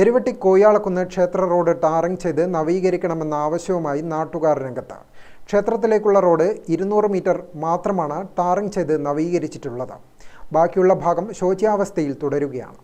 എരുവട്ടി കോയാളക്കുന്ന് ക്ഷേത്ര road tarring ചെയ്ത് നവീകരിക്കണമെന്ന ആവശ്യവുമായി നാട്ടുകാർ രംഗത്ത്. ക്ഷേത്രത്തിലേക്കുള്ള റോഡ് ഇരുന്നൂറ് മീറ്റർ മാത്രമാണ് ടാറിംഗ് ചെയ്ത് നവീകരിച്ചിട്ടുള്ളത്. ബാക്കിയുള്ള ഭാഗം ശോച്യാവസ്ഥയിൽ തുടരുകയാണ്.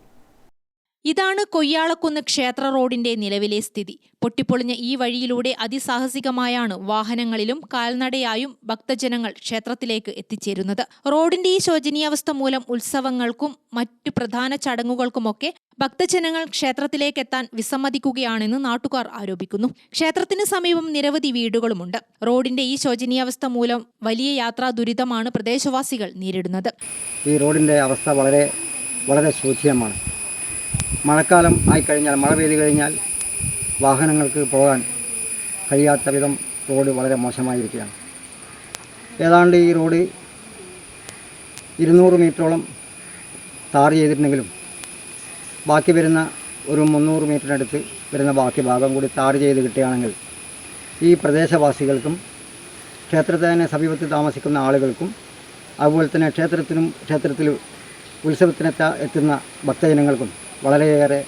ഇതാണ് കൊയ്യാളക്കുന്ന് ക്ഷേത്ര റോഡിന്റെ നിലവിലെ സ്ഥിതി. പൊട്ടിപ്പൊളിഞ്ഞ ഈ വഴിയിലൂടെ അതിസാഹസികമായാണ് വാഹനങ്ങളിലും കാൽനടയായും ഭക്തജനങ്ങൾ ക്ഷേത്രത്തിലേക്ക് എത്തിച്ചേരുന്നത്. റോഡിന്റെ ഈ ശോചനീയാവസ്ഥ മൂലം ഉത്സവങ്ങൾക്കും മറ്റു പ്രധാന ചടങ്ങുകൾക്കുമൊക്കെ ഭക്തജനങ്ങൾ ക്ഷേത്രത്തിലേക്ക് എത്താൻ വിസമ്മതിക്കുകയാണെന്ന് നാട്ടുകാർ ആരോപിക്കുന്നു. ക്ഷേത്രത്തിന് സമീപം നിരവധി വീടുകളുമുണ്ട്. റോഡിന്റെ ഈ ശോചനീയാവസ്ഥ മൂലം വലിയ യാത്രാ ദുരിതമാണ് പ്രദേശവാസികൾ നേരിടുന്നത്. ഈ റോഡിന്റെ അവസ്ഥ വളരെ വളരെ ശോച്യമാണ് മഴക്കാലം ആയിക്കഴിഞ്ഞാൽ മഴ പെയ്തു കഴിഞ്ഞാൽ വാഹനങ്ങൾക്ക് പോകാൻ കഴിയാത്ത വിധം റോഡ് വളരെ മോശമായിരിക്കുകയാണ്. ഏതാണ്ട് ഈ റോഡ് ഇരുന്നൂറ് മീറ്ററോളം ടാർ ചെയ്തിട്ടുണ്ടെങ്കിലും ബാക്കി വരുന്ന ഒരു മുന്നൂറ് മീറ്ററിനടുത്ത് വരുന്ന ബാക്കി ഭാഗം കൂടി ടാർ ചെയ്ത് കിട്ടുകയാണെങ്കിൽ ഈ പ്രദേശവാസികൾക്കും ക്ഷേത്രത്തിന് സമീപത്ത് താമസിക്കുന്ന ആളുകൾക്കും അതുപോലെ തന്നെ ക്ഷേത്രത്തിനും ക്ഷേത്രത്തിൽ ഉത്സവത്തിനെത്താ എത്തുന്ന ഭക്തജനങ്ങൾക്കും വളരെയേറെ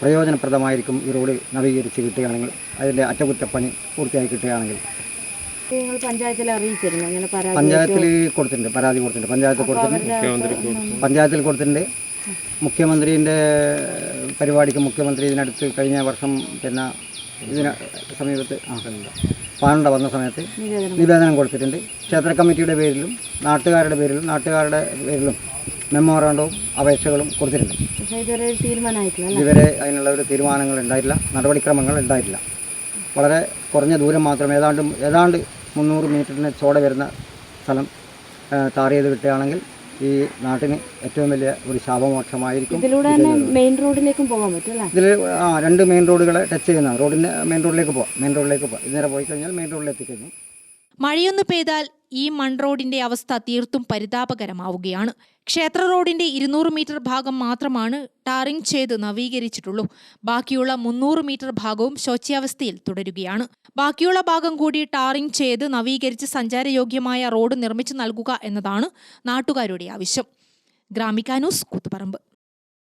പ്രയോജനപ്രദമായിരിക്കും ഈ റോഡ് നവീകരിച്ച് കിട്ടുകയാണെങ്കിൽ അതിന്റെ അറ്റകുറ്റപ്പണി പൂർത്തിയായി കിട്ടുകയാണെങ്കിൽ. നിങ്ങൾ പഞ്ചായത്തിൽ അറിയിച്ചിരുന്നു? അങ്ങനെ പരാതി പഞ്ചായത്തിൽ കൊടുത്തിട്ടുണ്ട് പരാതി കൊടുത്തിട്ടുണ്ട് പഞ്ചായത്തിൽ കൊടുത്തിട്ടുണ്ട്. പഞ്ചായത്തിൽ കൊടുത്തിട്ടുണ്ട്. മുഖ്യമന്ത്രിന്റെ പരിപാടിക്ക് മുഖ്യമന്ത്രി ഇതിനടുത്ത് കഴിഞ്ഞ വർഷം പിന്നെ ഇതിന് സമീപത്ത് ആ പാണ്ട വന്ന സമയത്ത് നിവേദനം കൊടുത്തിട്ടുണ്ട്. ക്ഷേത്ര കമ്മിറ്റിയുടെ പേരിലും നാട്ടുകാരുടെ പേരിലും നാട്ടുകാരുടെ പേരിലും മെമ്മോറാണ്ടവും അപേക്ഷകളും കൊടുത്തിട്ടുണ്ട്. പക്ഷേ ഇതുവരെ ഒരു തീരുമാനമായിട്ടില്ല അല്ലേ? ഇതുവരെ അതിനുള്ള ഒരു തീരുമാനങ്ങൾ ഉണ്ടായിട്ടില്ല. നടപടിക്രമങ്ങൾ ഉണ്ടായിട്ടില്ല. വളരെ കുറഞ്ഞ ദൂരം മാത്രം ഏതാണ്ട് ഏതാണ്ട് മുന്നൂറ് മീറ്ററിന് ചോടെ വരുന്ന സ്ഥലം ആ, ടാർ ചെയ്ത് കിട്ടുകയാണെങ്കിൽ ഈ നാട്ടിന് ഏറ്റവും വലിയ ഒരു ശാപമോക്ഷമായിരിക്കും. ഇതിലൂടെ തന്നെ മെയിൻ റോഡിലേക്കും പോകാൻ പറ്റും അല്ലേ? ഇതിൽ ആ രണ്ട് മെയിൻ റോഡുകളെ ടച്ച് ചെയ്യുന്ന റോഡിന്റെ മെയിൻ റോഡിലേക്ക് പോവാം. മെയിൻ റോഡിലേക്ക് പോവാം. ഇന്നേരെ പോയി കഴിഞ്ഞാൽ മെയിൻ റോഡിൽ എത്തിക്കഴിഞ്ഞു മഴയൊന്നു പെയ്താൽ ഈ മൺറോഡിന്റെ അവസ്ഥ തീർത്തും പരിതാപകരമാവുകയാണ്. ക്ഷേത്ര റോഡിന്റെ ഇരുന്നൂറ് മീറ്റർ ഭാഗം മാത്രമാണ് ടാറിംഗ് ചെയ്ത് നവീകരിച്ചിട്ടുള്ളൂ. ബാക്കിയുള്ള മുന്നൂറ് മീറ്റർ ഭാഗവും ശോച്യാവസ്ഥയിൽ തുടരുകയാണ്. ബാക്കിയുള്ള ഭാഗം കൂടി ടാറിംഗ് ചെയ്ത് നവീകരിച്ച് സഞ്ചാരയോഗ്യമായ റോഡ് നിർമ്മിച്ചു നൽകുക എന്നതാണ് നാട്ടുകാരുടെ ആവശ്യം. ഗ്രാമിക ന്യൂസ് കൂത്തുപറമ്പ്.